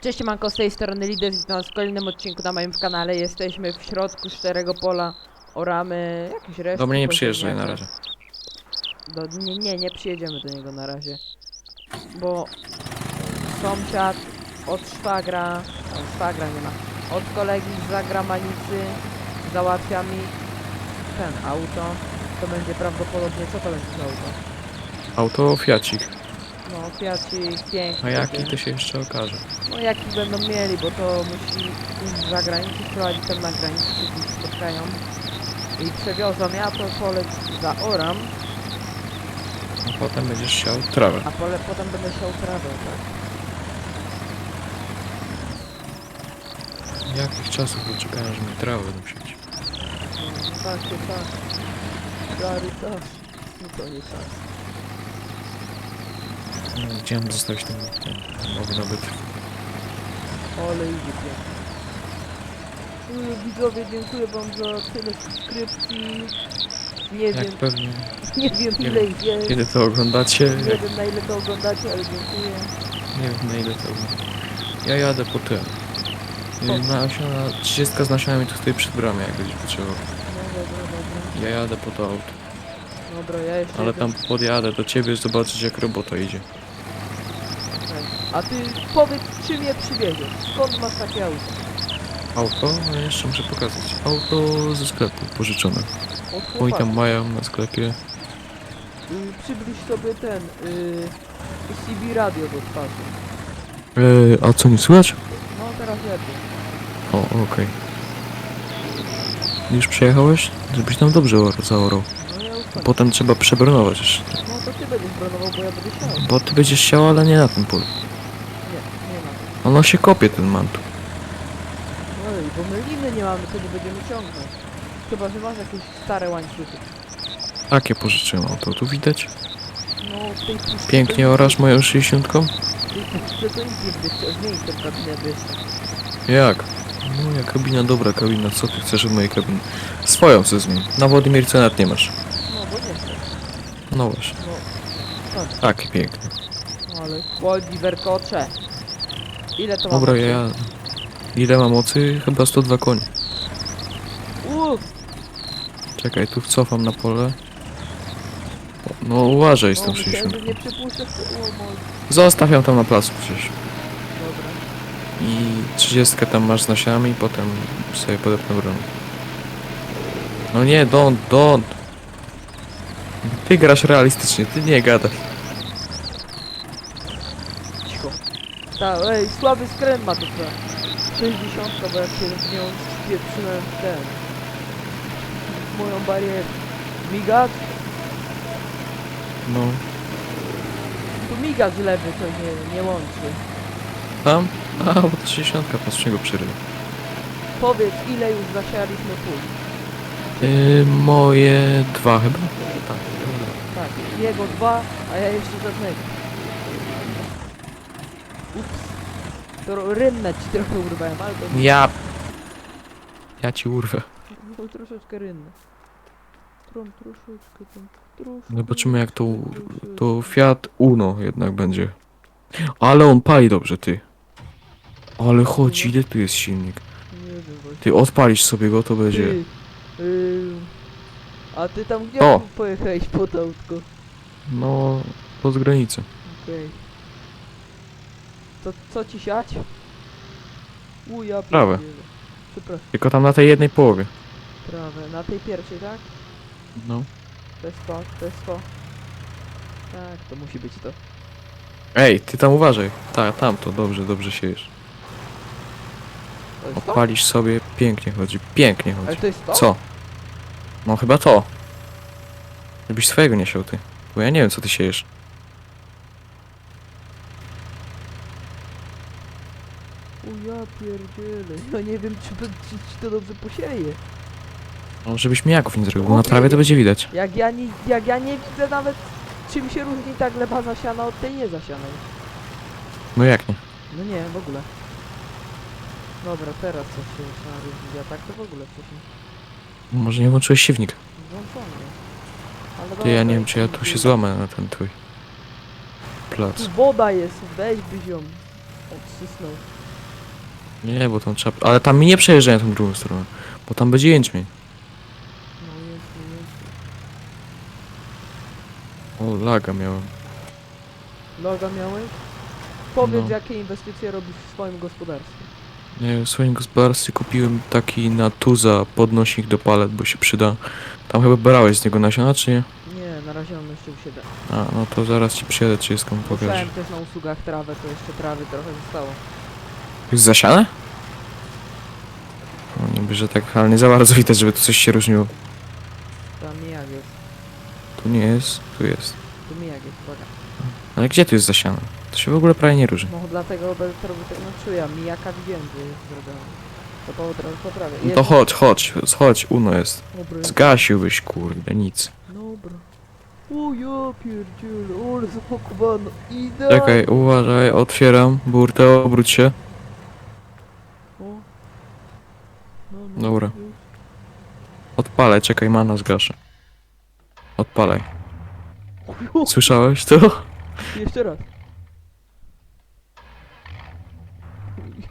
Cześć, manko, z tej strony Lides, witam was w kolejnym odcinku na moim kanale. Jesteśmy w środku szczerego pola, oramy jakieś resztki. Do mnie nie przyjeżdżaj na razie. Do, nie, nie, nie przyjedziemy do niego na razie. Bo sąsiad od szwagra, o, szwagra nie ma, od kolegi z zagranicy załatwia mi ten auto. To będzie prawdopodobnie, co to będzie za auto? Auto Fiacik. No, Fiacik, piękny. A jaki to się jeszcze okaże. No jaki będą mieli, bo to musi iść za granicę, sprowadzić tam na granicy, się spotkają. I przewiozą, ja to pole zaoram, A potem będziesz siał trawę. a pole potem będę siał trawę, tak? Jakich czasów doczekałem, że mi trawę będą siać. No, tak, to tak. Stary czas. No to nie czas. No, mam zostawić ten, ten nowy nabyt? Ale idzie pięknie. Y, Widzowie, dziękuję wam za tyle subskrypcji. Nie Jak wiem, pewnie, nie wiem nie ile ich jest. kiedy to oglądacie, Nie jak, wiem na ile to oglądacie, ale dziękuję. nie wiem na ile to Ja jadę po tym. Nasiona, 30 z nasionami stoi przed bramą, jak będziesz potrzebował. No dobra, dobra. Ja jadę po to auto. Dobra, ja jeszcze Ale tam podjadę do ciebie zobaczyć jak robota idzie. A ty powiedz, czym je przywieziesz? Skąd masz takie auto? Auto? Jeszcze muszę pokazać. Auto ze sklepu, pożyczone. Od Oni chłopaka. tam mają na sklepie. Y, przybliż sobie ten y, CB radio do twarzy. Eee, a co nie słychać? No teraz lepiej. O, okej. Już przejechałeś? Żebyś tam dobrze or- zaorał. No ja już tak. Potem trzeba przebronować jeszcze. No to ty będziesz bronował, bo ja będę siał. Bo ty będziesz siał, ale nie na tym polu. Ono się kopie, ten mantu. Oj, bo my liny nie mamy, to nie będziemy ciągnąć. Chyba, że masz jakieś stare łańcuchy. Takie pożyczyłem auto, tu widać? No w tej puszce Pięknie orasz moją 60 W tej puszce to nic będę chciał zmienić ten gabinet Jak? No, jak kabina, dobra kabina, co ty chcesz od mojej kabiny? Swoją chcę zmień. Na Włodymirce nawet nie masz. No bo nie chcę. No właśnie. No, tak. Taki piękny. No ale Oliver kocze. Ile to ma Dobra, mocy? ja... Ile ma mocy? Chyba 102 konie. Uuu, Czekaj, tu wcofam na pole. No uważaj z tą myślałem, 60. że nie przypuszczę. O, mój. Zostaw ją tam na placu przecież. Dobra. I 30 tam masz z nasionami, potem sobie podepnę broń. No nie, don't, don't. Ty grasz realistycznie, ty nie gadaj. Ta, ej, słaby skręt ma to co? 60, bo jak się z nią spieprzyłem w ten. w Moją barierę. Migacz? No. Tu migacz lewy to nie, nie łączy. Tam? A, bo to 60 patrz czego przerywa. Powiedz, ile już zasialiśmy pól? Yy, moje dwa chyba? Tak, Tak, jego dwa, a ja jeszcze żadnego. To rynnę ci trochę urwałem, ale to Ja... Ja ci urwę. no, troszeczkę rynnę. Trom, troszeczkę tam, troszkę. Zobaczymy jak to, troszeczkę. to Fiat Uno jednak będzie. Ale on pali dobrze, ty. Ale chodź, ile tu jest silnik. Nie wiem właśnie. Ty odpalisz sobie go, to będzie... Ty, y, a ty tam gdzie O! pojechałeś pod autko? No, pod granicę. Okej. To co ci siać? U, ja pierdzielę. Przepraszam, Tylko tam na tej jednej połowie. trawę. Na tej pierwszej, tak? No. To jest to, to jest to. Tak, to musi być to. Ej, ty tam uważaj. Tak, tam to dobrze, dobrze siejesz. To jest to? Odpalisz sobie, pięknie chodzi, pięknie Ale chodzi. to jest to? Co? No chyba to. Żebyś swojego nie siał ty. Bo ja nie wiem co ty siejesz. U, ja pierdzielę. Ja nie wiem, czy, czy, czy to dobrze posieje. No, żebyś mijaków nie zrobił, bo na trawie to będzie widać. Jak ja nie, jak ja nie widzę nawet, czym się różni ta gleba zasiana od tej niezasianej. No jak nie? No nie, w ogóle. Dobra, teraz coś się zaczyna różnić, a tak to w ogóle wcześniej. Może nie włączyłeś siewnik. Włączony. Ale Ty, ja nie wiem czy ja tu się złamę na ten twój plac. Tu woda jest, weź byś ją odsysnął. Nie, bo tam trzeba... Ale tam mi nie przejeżdżają tą drugą stronę. Bo tam będzie jęczmień. No jest, no jest. O, laga miałem. Loga miałeś? Powiedz, No. jakie inwestycje robisz w swoim gospodarstwie. Nie, w swoim gospodarstwie kupiłem taki na tuza podnośnik do palet, bo się przyda. Tam chyba brałeś z niego nasiona, czy nie? Nie, na razie mam jeszcze u siebie. A, no to zaraz ci przyjadę 30 pokażę. Musiałem też na usługach trawę, to jeszcze trawy trochę zostało. Jest zasiane? No niby, że tak, ale nie za bardzo widać, żeby tu coś się różniło. Tam mijak jest, Tu nie jest, tu jest. tu mijak jest, uwaga. Ale gdzie tu jest zasiane? To się w ogóle prawie nie różni. No dlatego to robił tak na czuja. Mijaka widziałem, że jest zrobione. To po, od razu poprawię. No to chodź, chodź, chodź, Uno jest. Dobry. Zgasiłbyś, kurde, nic. Dobra. O ja pierdziele, ale zapakowano. Idealnie. Czekaj, uważaj, otwieram burtę, obróć się. O. No, no, Dobra. już. Odpalaj, czekaj, mana zgaszę. Odpalaj. Słyszałeś to? Jeszcze raz.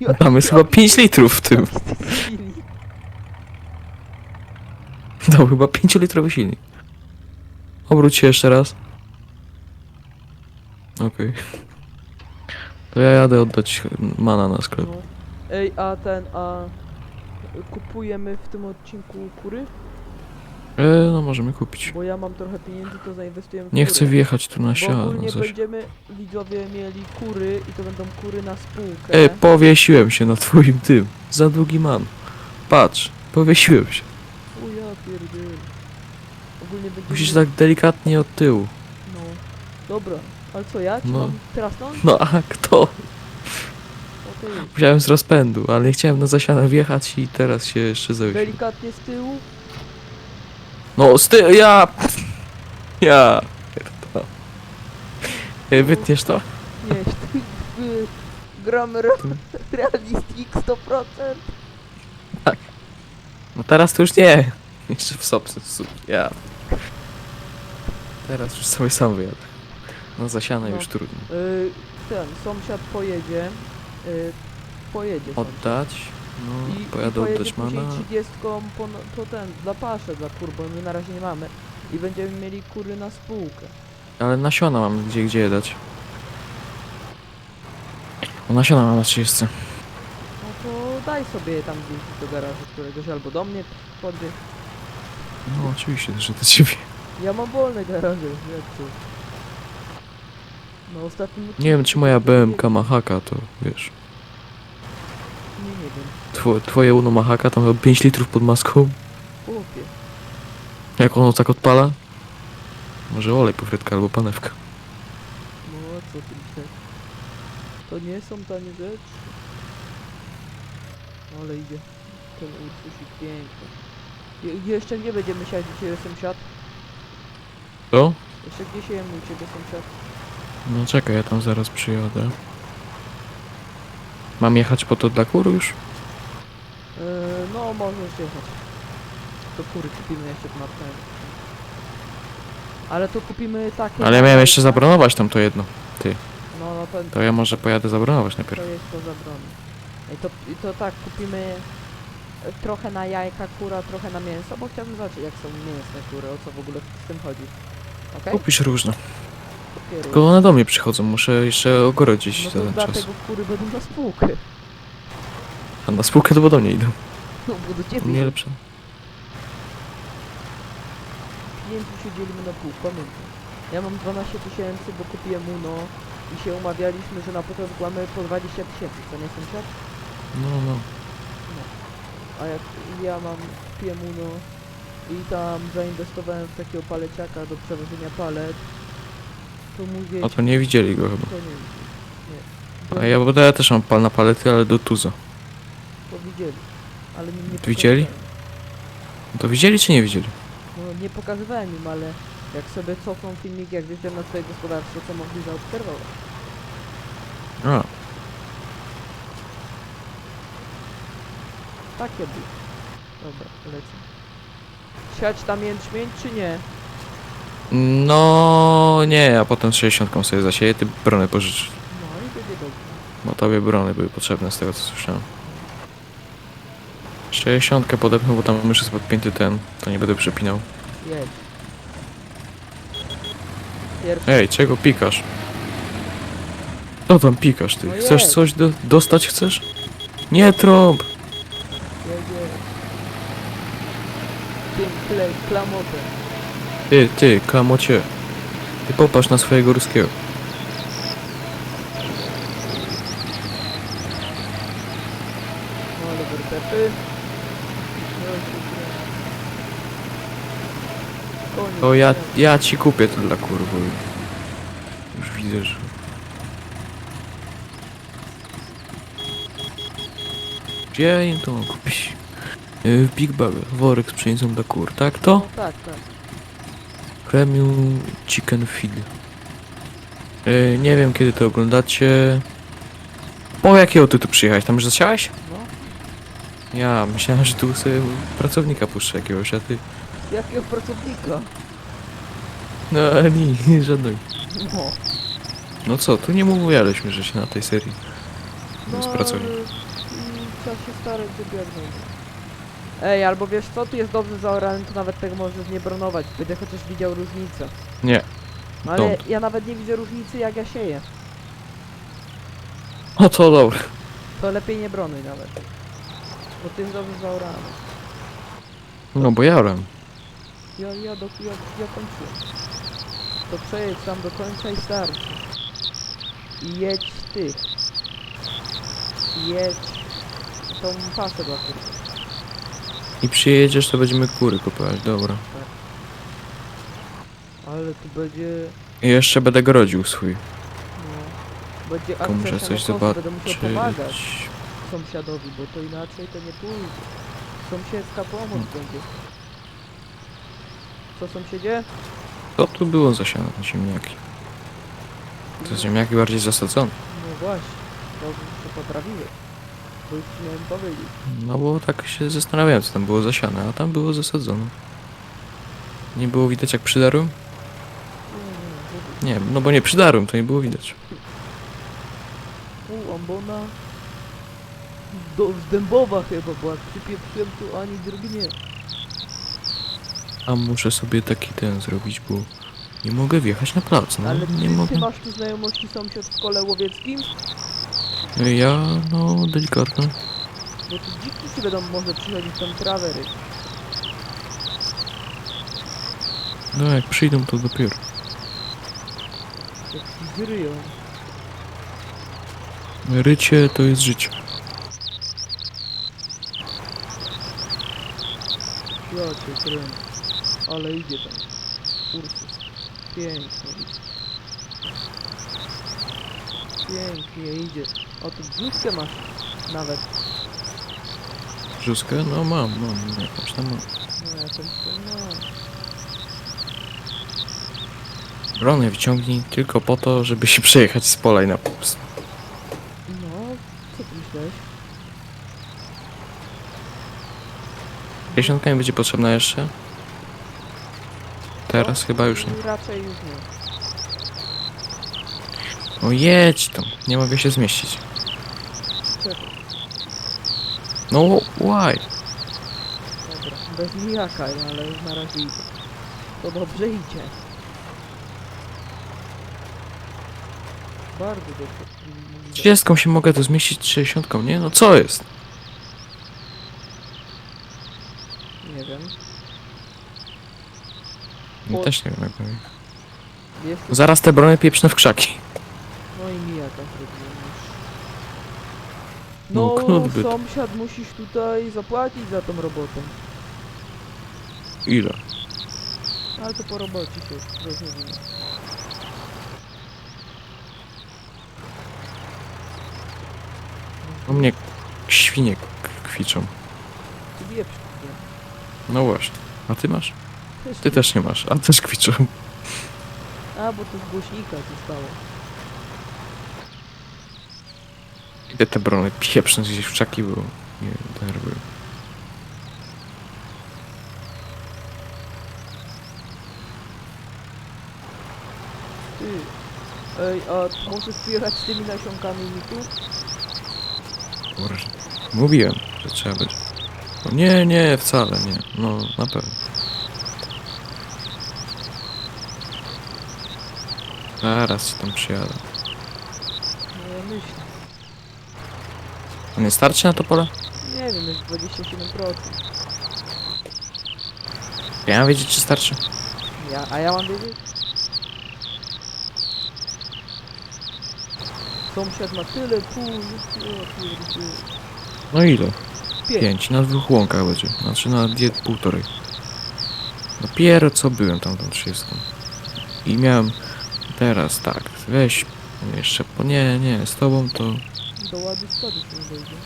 Ja Tam jest chyba 5 litrów w tym. silnik. Tam chyba 5 litrowy silnik. Obróć się jeszcze raz. Okej. To ja jadę oddać mana na sklep. No. Ej, a ten, a kupujemy w tym odcinku kury? E, no możemy kupić. Bo ja mam trochę pieniędzy, to zainwestujemy w Nie kury. chcę wjechać tu na Bo siano. ogólnie Coś. będziemy widzowie mieli kury i to będą kury na spółkę. E, powiesiłem się na twoim tym. Za długi man. Patrz, powiesiłem się. O ja pierdolę. Ogólnie będziemy... Musisz tak delikatnie od tyłu. No. Dobra. Ale co, ja? Czy No. mam teraz no? No a kto? Wziąłem z rozpędu, ale nie chciałem na zasianę wjechać i teraz się jeszcze zawiesiłem. Delikatnie z tyłu. No z ty... ja... Ja... pierdolę. E, Wytniesz to? Nie, y, gramy re realistik 100%. No teraz to już nie. Jeszcze w sopsy. Ja. Teraz już sobie sam wyjadę. Na zasianę No. już trudno. Y, ten, sąsiad pojedzie. Y, pojedzie sąsiad. Oddać? No, I, pojadę i pojedzie później mana. 30 po, po ten, dla pasze, dla kur, bo my na razie nie mamy. I będziemy mieli kury na spółkę. Ale nasiona mam gdzie, gdzie je dać. O, nasiona mam na 30. No to daj sobie tam gdzieś do garażu któregoś albo do mnie podwie. No oczywiście, że do ciebie. Ja mam wolne garaże, jak to. No ostatnim Nie wiem czy moja BMK Mahaka to wiesz. Nie, nie wiem. Two, twoje Uno Mahaka tam chyba 5 litrów pod maską. Chłopie. Jak ono tak odpala? Może olej pofrytka albo panewka. No co ty myślisz? To nie są tanie rzeczy. Ale idzie. Ten Ursusik piękny. Je, jeszcze gdzie będziemy siać dzisiaj sąsiad? Co? Jeszcze gdzie siejemy u ciebie sąsiad? No czekaj, ja tam zaraz przyjadę. Mam jechać po to dla kur już? Yy, no możesz jechać. To kury kupimy jeszcze na ten. Ale to kupimy takie... Ale ja miałem jeszcze zabronować tam to jedno. No, no to, To ja może pojadę zabronować to najpierw. jest to zabrony. I to, I to tak, kupimy e, trochę na jajka kura, trochę na mięso, bo chciałbym zobaczyć jak są mięsne kury, o co w ogóle z tym chodzi. Okej? Kupisz różne. Tylko one do mnie przychodzą, muszę jeszcze ogrodzić No to ten czas. dlatego kury będą na spółkę. A na spółkę to bo do mnie idą. No bo do ciebie nie lepsze. klienci się dzielimy na pół, pamiętaj. Ja mam 12 tysięcy, bo kupiłem Uno i się umawialiśmy, że na początku mamy po 20 tysięcy, co nie sąsiad? No, no. A jak ja mam kupiłem Uno i tam zainwestowałem w takiego paleciaka do przewożenia palet, to mówię... A to nie widzieli go chyba. To nie widzieli. Nie. A ja, bo ja też mam pal na palety, ale do tuza. To widzieli. Ale mi nie To widzieli? To widzieli czy nie widzieli? No nie pokazywałem im, ale jak sobie cofną filmik, jak wjeżdżam na swoje gospodarstwo, to mogli zaobserwować. A, Takie było. Dobra, lecę. Siać tam jęczmień, czy nie? No nie, a potem z 60 sobie zasieję, ty brony pożycz. No i będzie dobrze. Bo tobie brony były potrzebne z tego co słyszałem. 60 podepnę, bo tam już jest podpięty ten. To nie będę przepinał. Jedź. Pierwszy. Ej, czego pikasz? Co tam pikasz ty? No Chcesz jedź. coś do, dostać chcesz? Nie trąb! Jedzie. Ty, ty, klamocie. Ty popatrz na swojego ruskiego. To ja, ja ci kupię to dla kurwy. Już widzę, że... Gdzie to mam kupić? Yy, W Big Bag, worek z pszenicą dla kur, tak to? Tak, tak. Premium Chicken Feed. Yy, nie wiem kiedy to oglądacie. Po jakiego ty tu przyjechałeś? Tam już zasiałeś? No. Ja myślałem, że tu sobie pracownika puszczę jakiegoś, a ty... Jakiego pracownika? No ale nie, żadnego. No. No co, tu nie mówiliśmy, że się na tej serii No, z pracownika. ale- i Trzeba się starać, żeby jak najmniej. Ej, albo wiesz co, tu jest dobrze zaorany, to nawet tego możesz nie bronować. Będę chociaż widział różnicę. Nie. Ale Don't. ja nawet nie widzę różnicy jak ja sieję. O to dobra. To lepiej nie bronuj nawet. Bo ty jest dobrze zaorany. No bo ja ram. Ja, ja, do, ja, ja kończyłem. To przejedź tam do końca i starczy. I jedź ty. I jedź tą pasę dla kurwy. I przyjedziesz, to będziemy kury kupować, dobra. Ale tu będzie... I jeszcze będę grodził swój. No, będzie Tylko akcja muszę coś samochodu, Będę musiał zobaczyć. pomagać sąsiadowi, bo to inaczej to nie pójdzie. Sąsiedzka pomoc Hmm. będzie. Co sąsiedzie? To tu było zasiane na ziemniaki. To ziemniaki bardziej zasadzone. No właśnie, dobrze że poprawiłeś. Bo już miałem powiedzieć. No bo tak się zastanawiałem, co tam było zasiane, a tam było zasadzone. Nie było widać jak przydarłem? Nie, nie, Nie, no bo nie przydarłem, to nie było widać. U, ambona. Do, z Dębowa chyba, bo jak przypieprzyłem tu ani drgnie. A muszę sobie taki ten zrobić, bo nie mogę wjechać na plac, no Ale ty, nie ty mogę. masz tu znajomości sąsiad w kole łowieckim? Ja, no delikatnie. Bo tu dziki ci będą może przychodzić tam trawery. No jak przyjdą to dopiero. Jak ci zryją. Rycie to jest życie. Ja cię kręcę. Ale idzie tam. Ursus. Pięknie idzie. Pięknie idzie. O, tu brzuskę masz nawet. Brzuskę? No mam, mam, jakąś tam mam. No ja tam no. Brony wciągnij tylko po to, żeby się przejechać z pola i na pups. No, co ty myślałeś? Dziesiątka mi będzie potrzebna jeszcze? Teraz No, chyba już nie. Raczej już nie. O jedź tam, nie mogę się zmieścić. Czekaj. No why? Dobra, bez nijaka, ale już na razie idzie. To dobrze idzie. Bardzo dobrze. idzie. Trzydziestką się mogę tu zmieścić, trzydziesiątką, nie? No co jest? Nie wiem. Po- też nie wiem jak. Jest tu... Zaraz te brony pieprzne w krzaki. No i nijaka zrobiłem. No, No, knut by- sąsiad musisz tutaj zapłacić za tą robotę. Ile? Ale to po robocie się rozumie. U mnie świnie k- kwiczą. Ty wieprz, nie? No właśnie. A ty masz? Ty też nie masz, a też kwiczą. A, bo to z głośnika zostało. Idę te brony pieprzne gdzieś w czaki, bo nie denerwują. Ty. Ej, a możesz przyjechać z tymi nasionkami mi tu? Boże. Mówiłem, że trzeba będzie. daleko. Nie, nie, wcale nie. No, na pewno. Zaraz ci tam przyjadę. No ja myślę. A nie starczy na to pole? Nie wiem, jest 27%. Ja mam wiedzieć, czy starczy. Ja, a ja mam wiedzieć? Sąsiad ma tyle pól, że ja pierdzielę. No ile? Pięć. Pięć. Na dwóch łąkach będzie. Znaczy na dwie, półtorej. Dopiero co byłem tam tą 30. I miałem teraz tak. Weź jeszcze po. Nie, nie, z tobą to. Do ładnych spadów nie dojdzie.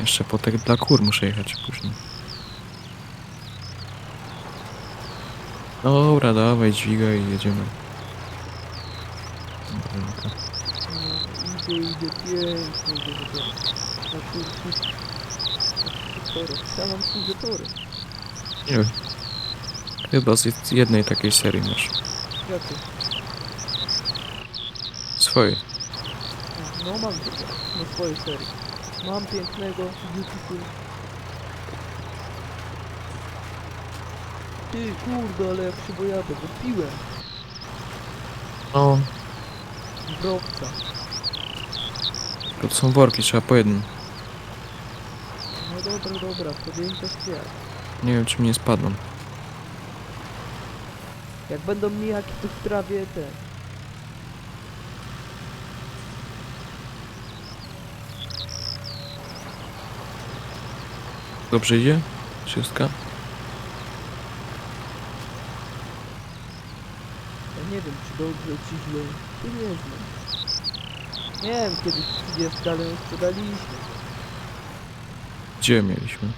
Jeszcze po te dla kur muszę jechać później. Dobra, dawaj, dźwigaj i jedziemy. Dobra. No, idzie, idzie pięknie, idzie tego. Na kurczę. Tory. Ja mam trzy tory. Nie wiem. Chyba z jed- jednej takiej serii masz. Jakie? Swojej. No mam tego. Na swojej serii. Mam pięknego, beautiful. Ty kurde, ale jak się bojadę, bo piłem. No, Browca. to są worki, trzeba po jednym. No dobra, dobra, podjęcia świat. Nie wiem, czy mnie spadną. Jak będą mijaki, to w trawie te. Dobrze idzie? Wszystko? Ja nie wiem, czy dobrze, czy źle. Ty nie znam. Nie wiem, kiedyś 30 dalej sprzedaliśmy. Gdzie mieliśmy?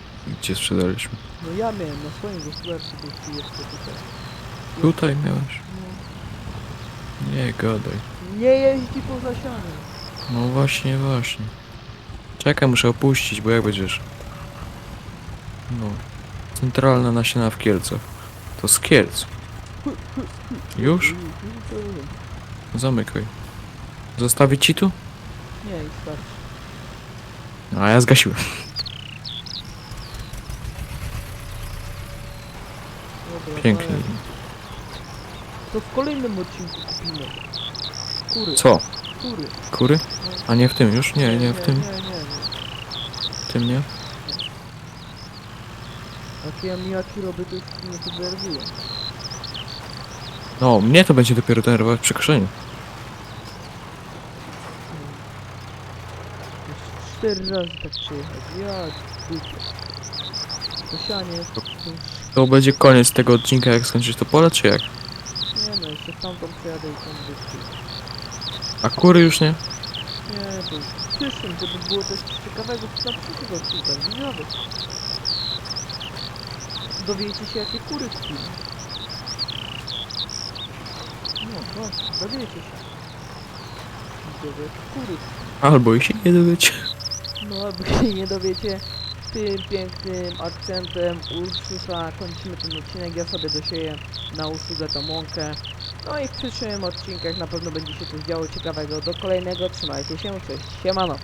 Gdzie sprzedaliśmy? No ja miałem na swoim gospodarstwie był 30 tutaj. Tutaj miałeś? No. Nie gadaj. Nie jeździ poza sianem. No właśnie, właśnie. Czekaj, muszę opuścić, bo jak będziesz? No. Centralna nasiona w Kielcach. To z Kielc. Już? Zamykaj. Zostawić ci tu? Nie, starczy. No, a ja zgasiłem. Dobra, Pięknie. fajnie. To w kolejnym odcinku kupimy. Kury. Co? Kury. Kury? No. A nie w tym już? Nie, nie w tym. Nie, nie, nie. W tym nie? Ja mijaki robię, to już mnie to denerwuje. No, mnie to będzie dopiero denerwować przy koszeniu. Jeszcze cztery razy tak przejechać. Ja dupie. To sianie jest... To... To będzie koniec tego odcinka, jak skończysz to pole, czy jak? Nie no, jeszcze tamtą przejadę i tam wyjdę. A kury już nie? Nie, to w przyszłym, żeby było coś ciekawego na przyszłego odcinka, żywiowy. Dowiecie się jakie kury. No, właśnie, dowiecie się. Widzowie, jakie kury Albo i się nie dowiecie. No, albo się nie dowiecie. Tym pięknym akcentem Ursusa kończymy ten odcinek. Ja sobie dosieję na usługę tą łąkę. No i w przyszłym odcinkach na pewno będzie się coś działo ciekawego. Do kolejnego, trzymajcie się, cześć, siemano.